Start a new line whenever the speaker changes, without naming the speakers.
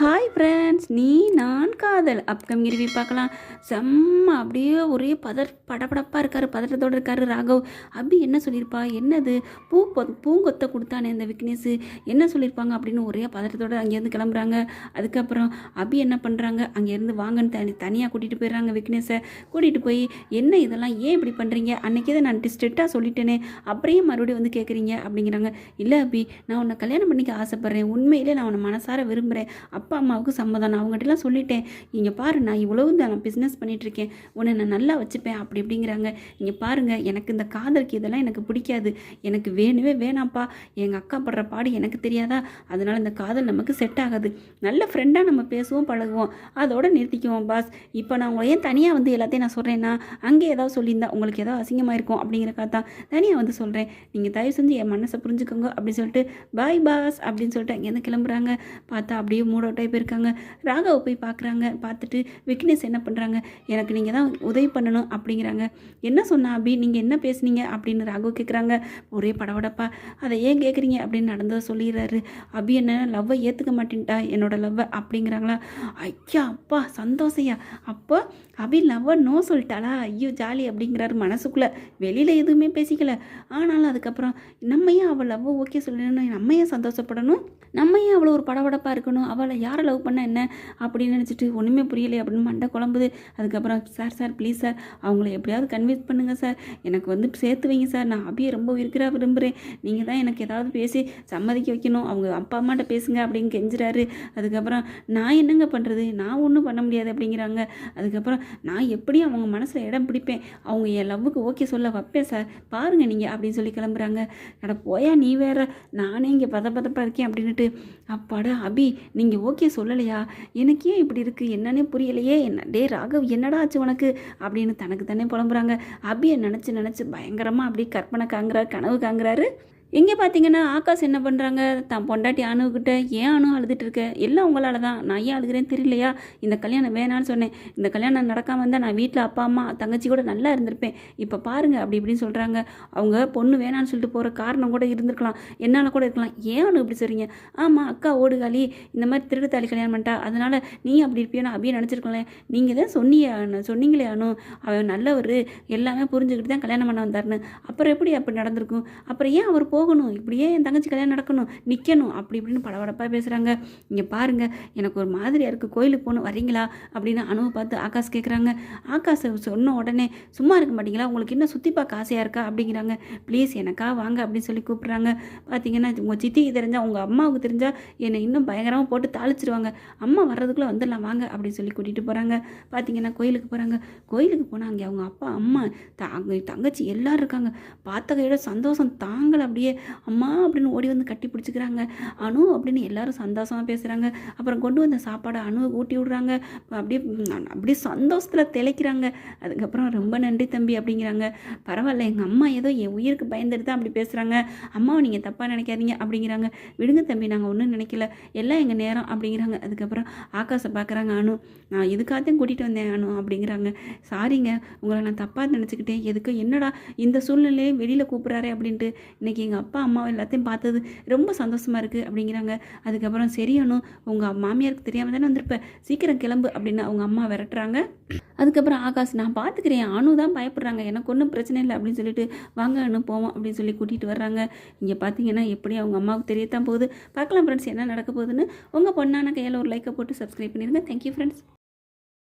Hi friends நீ நான் காதல். அப்கமிங் ரிவ்யூ பார்க்கலாம். செம்ம அப்படியே ஒரே பதர் படபடப்பாக இருக்காரு பதட்டத்தோடு இருக்காரு ராகவ். அபி என்ன சொல்லியிருப்பா என்னது? பூ பொ- பூங்கொத்தை கொடுத்தானே இந்த விக்னேஷ்? என்ன சொல்லியிருப்பாங்க அப்படின்னு ஒரே பதட்டத்தோடு அங்கேருந்து கிளம்புறாங்க. அதுக்கப்புறம் அபி என்ன பண்ணுறாங்க அங்கேருந்து வாங்கன்னு தனி தனியாக கூட்டிகிட்டு போயிடுறாங்க விக்னேஷை. கூட்டிகிட்டு போய் என்ன இதெல்லாம்? ஏன் இப்படி பண்ணுறீங்க அன்றைக்கே தான் நான் டிஸ்ட்ரிக்டாக சொல்லிட்டேனே. அப்புறம் மறுபடியும் வந்து கேட்குறீங்க? அப்படிங்கிறாங்க. இல்லை அபி நான் உன்னை கல்யாணம் பண்ணிக்க ஆசைப்பட்றேன். உண்மையிலே நான் உன்னை மனசார விரும்புகிறேன் அப்பா அம்மாவுக்கு சம்மதம். நான் அவங்ககிட்டலாம் சொல்லிட்டேன். இங்கே பாரு நான் இவ்வளவு நான் பிஸ்னஸ் பண்ணிகிட்ருக்கேன் உன்னை நான் நல்லா வச்சுப்பேன். அப்படி இப்படிங்கிறாங்க. இங்கே பாருங்கள் எனக்கு இந்த காதலுக்கு இதெல்லாம் எனக்கு பிடிக்காது. எனக்கு வேணுமே வேணாம்ப்பா. எங்கள் அக்கா படுற பாடு எனக்கு தெரியாதா? அதனால் இந்த காதல் நமக்கு செட் ஆகாது. நல்ல ஃப்ரெண்டாக நம்ம பேசுவோம் பழகுவோம். அதோட நிறுத்திக்குவோம் பாஸ் இப்போ நான் உங்களை ஏன் தனியாக வந்து எல்லாத்தையும் நான் சொல்கிறேன்னா அங்கே ஏதாவது சொல்லியிருந்தா உங்களுக்கு ஏதாவது அசிங்கமாக இருக்கும். அப்படிங்கிற தான் தனியாக வந்து சொல்கிறேன் நீங்கள் தயவு செஞ்சு என் மனசை புரிஞ்சுக்கோங்க. அப்படின்னு சொல்லிட்டு பாய் பாஸ் அப்படின்னு சொல்லிட்டு அங்கேருந்து கிளம்புறாங்க. பார்த்தா அப்படியே மூட அவுட் ஆகி போயிருக்காங்க. ராகாவை போய் பார்க்குறாங்க. பார்த்துட்டு விக்னேஷ் என்ன பண்ணுறாங்க எனக்கு நீங்கள் தான் உதவி பண்ணணும் அப்படிங்கிறாங்க. என்ன சொன்னா அபி? நீங்கள் என்ன பேசுனீங்க? அப்படின்னு ராகவ் கேட்குறாங்க ஒரே படபடப்பா. அதை ஏன் கேட்குறீங்க அப்படின்னு நடந்ததை சொல்லிடுறாரு. அபி என்ன லவ்வை ஏற்றுக்க மாட்டேன்ட்டா என்னோட லவ்வை அப்படிங்கிறாங்களா. ஐயா அப்பா சந்தோஷையா அப்போ அபி லவ்வை நோ சொல்லிட்டாளா? ஐயோ ஜாலி அப்படிங்கிறாரு மனசுக்குள்ளே. வெளியில் எதுவுமே பேசிக்கல. ஆனாலும் அதுக்கப்புறம் நம்ம ஏன் அவள் லவ்வை ஓகே சொல்லணும் நம்ம ஏன் சந்தோஷப்படணும்? நம்ம ஏன் அவ்வளோ ஒரு படபடப்பாக இருக்கணும்? அவளை யாரை லவ் பண்ண என்ன அப்படின்னு நினச்சிட்டு ஒன்றுமே புரியலையே அப்படின்னு மண்டை குழம்புது. அதுக்கப்புறம் சார் சார் ப்ளீஸ் சார் அவங்கள எப்படியாவது கன்வின்ஸ் பண்ணுங்கள் சார் எனக்கு வந்து சேர்த்து வைங்க சார் நான் அபியை ரொம்ப இருக்கிறா விரும்புகிறேன் நீங்கள் தான் எனக்கு ஏதாவது பேசி சம்மதிக்க வைக்கணும். அவங்க அப்பா அம்மாட்ட பேசுங்க அப்படின்னு கெஞ்சுறாரு. அதுக்கப்புறம் நான் என்னங்க பண்ணுறது நான் ஒன்றும் பண்ண முடியாது அப்படிங்கிறாங்க. அதுக்கப்புறம் நான் எப்படியும் அவங்க மனசில் இடம் பிடிப்பேன். அவங்க என் லவ்வுக்கு ஓகே சொல்ல வைப்பேன் சார் பாருங்கள் நீங்கள் அப்படின்னு சொல்லி கிளம்புறாங்க. அட போயா நீ வேற. நானே இங்கே பத பதப்பாக இருக்கேன் அப்படின்னுட்டு அப்பாடா அபி நீங்கள் ஓகே சொல்லலையா? எனக்கு ஏன் இப்படி இருக்குது என்னன்னே புரியலையே. என்ன டே ராகவ் என்னடா ஆச்சு உனக்கு? அப்படின்னு தனக்கு தானே புலம்புறாங்க. அபியை நினச்சி நினச்சி பயங்கரமாக அப்படியே கற்பனை காங்குறாரு கனவு காங்குறாரு இங்கே பார்த்தீங்கன்னா ஆகாஷ் என்ன பண்ணுறாங்க தான் பொண்டாட்டி அணுகிட்ட ஏன் அணு அழுதுட்டு இருக்க? எல்லாம் உங்களால் தான் நான் ஏன் அழுகிறேன்னு தெரியலையா? இந்த கல்யாணம் வேணான்னு சொன்னேன். இந்த கல்யாணம் நடக்காமல் இருந்தால் நான் வீட்டில் அப்பா அம்மா தங்கச்சி கூட நல்லா இருந்திருப்பேன். இப்போ பாருங்கள் அப்படி இப்படின்னு சொல்கிறாங்க அவங்க பொண்ணு வேணான்னு சொல்லிட்டு போகிற காரணம் கூட இருந்திருக்கலாம். என்னால் கூட இருக்கலாம். ஏன் அணு இப்படி சொல்கிறீங்க ஆமாம் அக்கா ஓடுகாலி இந்த மாதிரி திருடு தாலி கல்யாணம் பண்ணிட்டா. அதனால் நீ அப்படி இருப்பியோன்னு அப்படியே நினச்சிருக்கோம்ல நீங்கள் தான் சொன்னீங்க அனு. சொன்னீங்களே அனு. அவன் நல்லவர். எல்லாமே புரிஞ்சுக்கிட்டு தான் கல்யாணம் பண்ண வந்தாருன்னு. அப்புறம் எப்படி அப்படி நடந்திருக்கும்? அப்புறம் ஏன் அவர் போ போகணும் இப்படியே என் தங்கச்சி கல்யாணம் நடக்கணும் நிற்கணும் அப்படி இப்படின்னு படபடப்பாக பேசுகிறாங்க இங்கே பாருங்கள் எனக்கு ஒரு மாதிரியாக இருக்குது கோயிலுக்கு போகணும் வரீங்களா? அப்படின்னு அணுவை பார்த்து ஆகாஷ் கேட்குறாங்க ஆகாஷ் சொன்ன உடனே சும்மா இருக்க மாட்டீங்களா? உங்களுக்கு இன்னும் சுற்றி பார்க்க ஆசையாக இருக்கா? அப்படிங்கிறாங்க. ப்ளீஸ் எனக்கா வாங்க அப்படின்னு சொல்லி கூப்பிட்றாங்க. பார்த்தீங்கன்னா உங்கள் சித்திக்கு தெரிஞ்சால் உங்கள் அம்மாவுக்கு தெரிஞ்சால் என்னை இன்னும் பயங்கரமாக போட்டு தாளிச்சிருவாங்க. அம்மா வர்றதுக்குள்ளே வந்துடலாம் வாங்க அப்படின்னு சொல்லி கூட்டிகிட்டு போகிறாங்க பார்த்தீங்கன்னா கோயிலுக்கு போகிறாங்க கோயிலுக்கு போனால் அங்கே அவங்க அப்பா அம்மா தங்கச்சி எல்லோரும் இருக்காங்க. பார்த்த கையோட சந்தோஷம் தாங்கலை அப்படியே. அம்மா அப்படின்னு ஓடி வந்து கட்டி பிடிச்சிக்கிறாங்க. அணு அப்படின்னு எல்லாரும் சந்தோஷமாக பேசுகிறாங்க அப்புறம் கொண்டு வந்த சாப்பாடை அணுவை ஊட்டி விடுறாங்க. அப்படியே அப்படியே சந்தோஷத்தில் திளைக்கிறாங்க. அதுக்கப்புறம் ரொம்ப நன்றி தம்பி அப்படிங்கிறாங்க. பரவாயில்ல எங்கள் அம்மா ஏதோ என் உயிருக்கு பயந்துட்டு தான் அப்படி பேசுகிறாங்க அம்மாவை நீங்கள் தப்பாக நினைக்காதீங்க அப்படிங்கிறாங்க. விடுங்க தம்பி நாங்கள் ஒன்றும் நினைக்கல. எல்லாம் எங்கள் நேரம் அப்படிங்கிறாங்க. அதுக்கப்புறம் ஆகாசம் பார்க்குறாங்க அனு. நான் எதுக்காகத்தையும் கூட்டிகிட்டு வந்தேன் அனு அப்படிங்கிறாங்க. சாரிங்க உங்களை நான் தப்பாக நினச்சிக்கிட்டேன். எதுக்கு என்னடா இந்த சூழ்நிலையே வெளியில் கூப்பிட்றாரு அப்படின்ட்டு. இன்றைக்கி எங்கள் அப்பா அம்மா எல்லாத்தையும் பார்த்தது ரொம்ப சந்தோஷமாக இருக்குது அப்படிங்கிறாங்க. அதுக்கப்புறம் சரி உங்கள் மாமியாருக்கு தெரியாமல் தானே வந்திருப்பேன் சீக்கிரம் கிளம்பு அப்படின்னு அவங்க அம்மா விரட்டுறாங்க. அதுக்கப்புறம் ஆகாஷ் நான் பார்த்துக்கிறேன். அணு தான் பயப்படுறாங்க. எனக்கு ஒன்றும் பிரச்சனை இல்லை அப்படின்னு சொல்லிட்டு வாங்க அனு போவோம் அப்படின்னு சொல்லி கூட்டிகிட்டு வர்றாங்க. இங்கே பார்த்தீங்கன்னா எப்படி அவங்க அம்மாவுக்கு தெரியத்தான் போகுது. பார்க்கலாம் ஃப்ரெண்ட்ஸ் என்ன நடக்க போகுதுன்னு. உங்கள் பொண்ணான கையில் ஒரு லைக்கை போட்டு சப்ஸ்கிரைப் பண்ணிடுங்க தேங்க்யூ ஃப்ரெண்ட்ஸ்